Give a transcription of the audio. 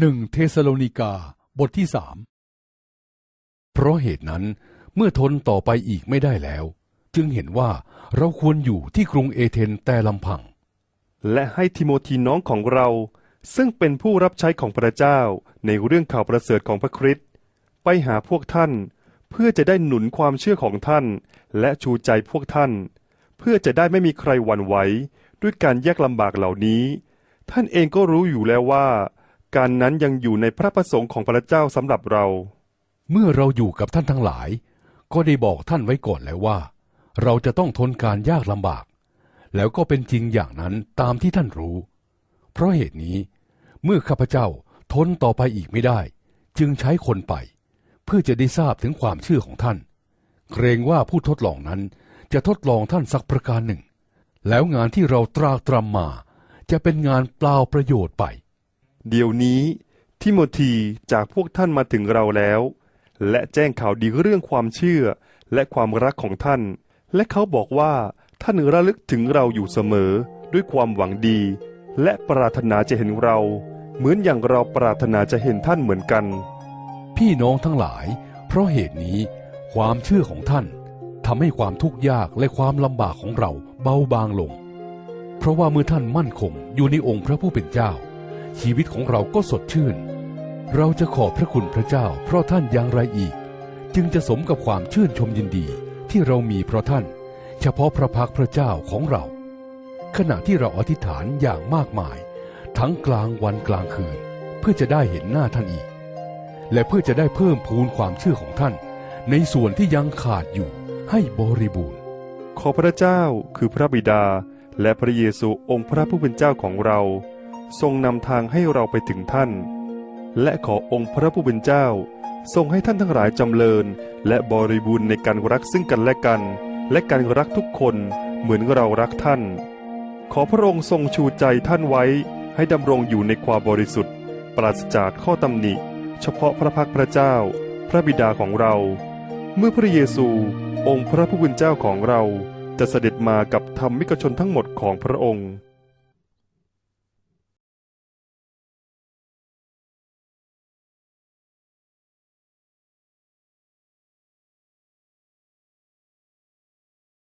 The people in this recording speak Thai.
หนึ่งเทสโลนิกาบทที่สามเพราะเหตุนั้นเมื่อทนต่อไปอีกไม่ได้แล้ว จึงเห็นว่าเราควรอยู่ที่กรุงเอเธนแต่ลำพัง และให้ทิโมธีน้องของเรา ซึ่งเป็นผู้รับใช้ของพระเจ้าในเรื่องข่าวประเสริฐของพระคริสต์ไปหาพวกท่าน เพื่อจะได้หนุนความเชื่อของท่าน และชูใจพวกท่าน เพื่อจะได้ไม่มีใครหวั่นไหวด้วยการยากลำบากเหล่านี้ ท่านเองก็รู้อยู่แล้วว่า การนั้นยังอยู่ในพระประสงค์ของพระเจ้าสำหรับเรา เมื่อเราอยู่กับท่านทั้งหลาย ก็ได้บอกท่านไว้ก่อนแล้วว่า เราจะต้องทนการยากลำบาก แล้วก็เป็นจริงอย่างนั้นตามที่ท่านรู้ เพราะเหตุนี้ เมื่อข้าพเจ้าทนต่อไปอีกไม่ได้ จึงใช้คนไป เพื่อจะได้ทราบถึงความเชื่อของท่าน เกรงว่าผู้ทดลองนั้นจะทดลองท่านสักประการหนึ่ง แล้วงานที่เราตรากตรำมา จะเป็นงานเปล่าประโยชน์ไป เดี๋ยวนี้ทิโมธีจากพวกท่านมาถึงเราแล้ว และแจ้งข่าวดีเรื่องความเชื่อและความรักของท่าน และเขาบอกว่าท่านระลึกถึงเราอยู่เสมอด้วยความหวังดี และปรารถนาจะเห็นเรา เหมือนอย่างเราปรารถนาจะเห็นท่านเหมือนกัน พี่น้องทั้งหลาย เพราะเหตุนี้ ความเชื่อของท่านทำให้ความทุกข์ยากและความลำบากของเราเบาบางลง เพราะว่าเมื่อท่านมั่นคงอยู่ในองค์พระผู้เป็นเจ้า ชีวิตของเราก็สดชื่น เราจะขอบพระคุณพระเจ้า เพราะท่านอย่างไรอีก จึงจะสมกับความชื่นชมยินดีที่เรามีเพราะท่าน เฉพาะพระพักพระเจ้าของเรา ขณะที่เราอธิษฐานอย่างมากมาย ทั้งกลางวันกลางคืน เพื่อจะได้เห็นหน้าท่านอีก และเพื่อจะได้เพิ่มพูนความเชื่อของท่าน ในส่วนที่ยังขาดอยู่ให้บริบูรณ์ ขอพระเจ้าคือพระบิดาและพระเยซูองค์พระผู้เป็นเจ้าของเรา ทรงนำทางให้เราไปถึงท่าน และขอองค์พระผู้เป็นเจ้า ทรงให้ท่านทั้งหลายจำเริญ และบริบูรณ์ในการรักซึ่งกันและกัน และการรักทุกคนเหมือนเรารักท่าน ขอพระองค์ทรงชูใจท่านไว้ให้ดำรงอยู่ในความบริสุทธิ์ ปราศจากข้อตำหนิ เฉพาะพระพักตร์พระเจ้า พระบิดาของเรา เมื่อพระเยซู องค์พระผู้เป็นเจ้าของเรา จะเสด็จมากับธรรมิกชนทั้งหมดของพระองค์